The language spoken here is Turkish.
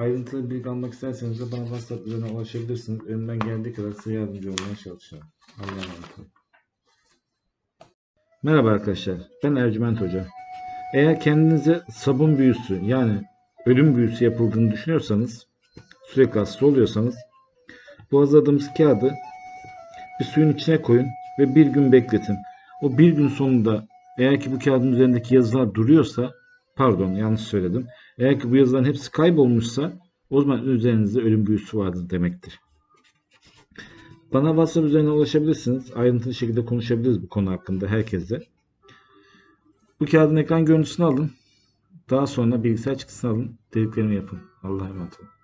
Ayrıntılı bilgi almak isterseniz de bana WhatsApp üzerinden ulaşabilirsiniz. Elimden geldiği kadar size yardımcı olmaya çalışacağım. Allah'a emanet olun. Merhaba arkadaşlar. Ben Ercüment Hoca. Eğer kendinize sabun büyüsü yani ölüm büyüsü yapıldığını düşünüyorsanız sürekli hasta oluyorsanız bu hazırladığımız kağıdı bir suyun içine koyun ve bir gün bekletin. O bir gün sonunda eğer ki bu kağıdın üzerindeki yazılar duruyorsa pardon yanlış söyledim. Eğer ki bu yazıların hepsi kaybolmuşsa o zaman üzerinizde ölüm büyüsü vardır demektir. Bana WhatsApp üzerinden ulaşabilirsiniz. Ayrıntılı şekilde konuşabiliriz bu konu hakkında herkesle. Bu kağıdın ekran görüntüsünü alın. Daha sonra bilgisayar çıktısını alın. Dediklerimi yapın. Allah'a emanet olun.